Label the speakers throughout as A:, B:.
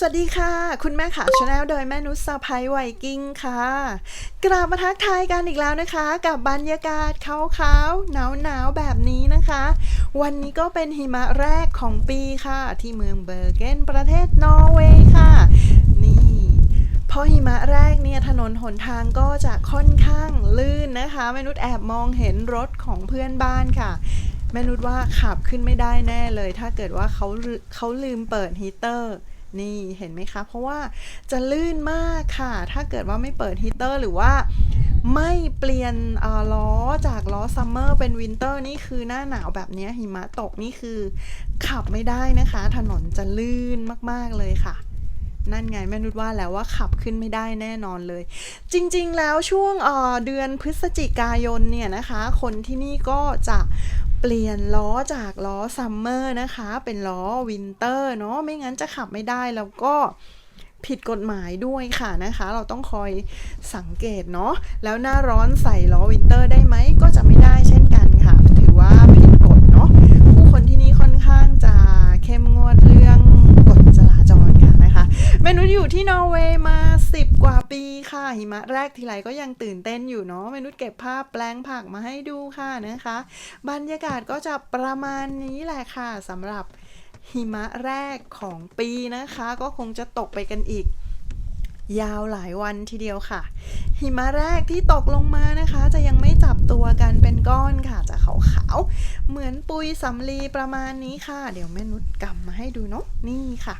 A: สวัสดีค่ะ คุณแม่ขาชาแนลโดยแม่นุชสะพายไวกิ้งค่ะกราบมาทักทายกันอีกแล้วนะคะ กับบรรยากาศขาวๆหนาวๆแบบนี้นะคะ วันนี้ก็เป็นหิมะแรกของปีค่ะ ที่เมืองเบอร์เกนประเทศนอร์เวย์ค่ะ นี่พอหิมะแรกเนี่ยถนนหนทางก็จะค่อนข้างลื่นนะคะแม่นุชแอบมองเห็นรถของเพื่อนบ้านค่ะแม่นุชว่าขับขึ้นไม่ได้แน่เลย ถ้าเกิดว่าเขาเขาลืมเปิดฮีเตอร์ นี่เห็นไหมคะ เพราะว่าจะลื่นมากค่ะ ถ้าเกิดว่าไม่เปิดฮีเตอร์หรือว่าไม่เปลี่ยนล้อจากล้อซัมเมอร์เป็นวินเตอร์นี่คือหน้าหนาวแบบนี้หิมะตกนี่คือขับไม่ได้นะคะ ถนนจะลื่นมากๆเลยค่ะ นั่นไงแม่นุชว่าแล้วว่าขับขึ้นไม่ได้แน่นอนเลย จริงๆแล้วช่วงเเดือนพฤศจิกายนเนี่ยนะคะ คนที่นี่ก็จะ เปลี่ยนล้อจากล้อซัมเมอร์นะคะ เป็นล้อวินเตอร์เนาะไม่งั้นจะขับไม่ได้แล้วก็ผิดกฎหมายด้วยค่ะนะคะ เราต้องคอยสังเกตเนาะแล้วหน้าร้อนใส่ล้อวินเตอร์ได้ไหมก็จะไม่ได้เช่นกันค่ะ ถือว่าผิดกฎเนาะผู้คนที่นี่ค่อนข้างจะเข้มงวดเรื่องกฎจราจรค่ะนะคะเมนูอยู่ที่นอร์เวย์มา หิมะแรกทีไรก็ยังตื่นเต้นอยู่เนาะเมนุษย์เก็บภาพแปลงผักมาให้ดูค่ะนะคะ บรรยากาศก็จะประมาณนี้แหละค่ะสำหรับหิมะแรกของปีนะคะ ก็คงจะตกไปกันอีกยาวหลายวันทีเดียวค่ะ หิมะแรกที่ตกลงมานะคะ จะยังไม่จับตัวกันเป็นก้อนค่ะ จะขาวๆ เหมือนปุยสำลีประมาณนี้ค่ะ เดี๋ยวแม่นุชกำมาให้ดูเนาะนี่ค่ะ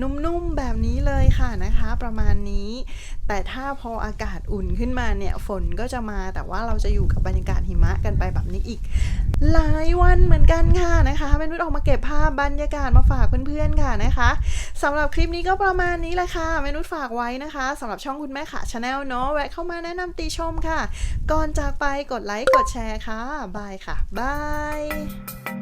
A: นุ่มๆแบบนี้เลยค่ะนะคะ ประมาณนี้ แต่ถ้าพออากาศอุ่นขึ้นมาเนี่ยฝนก็จะมาแต่ว่าเราจะอยู่กับบรรยากาศหิมะกันไปแบบนี้อีก หลายวันเหมือนกันค่ะนะคะแม่นุชออกมาเก็บภาพบรรยากาศมาฝากเพื่อนๆค่ะนะคะสำหรับคลิปนี้ก็ประมาณนี้แหละค่ะแม่นุชฝากไว้นะคะสำหรับช่องคุณแม่ขาชาแนลเนาะแวะเข้าามาแนะนำตีชมค่ะ ก่อนจากไปกดไลค์กดแชร์ค่ะ บายค่ะ บาย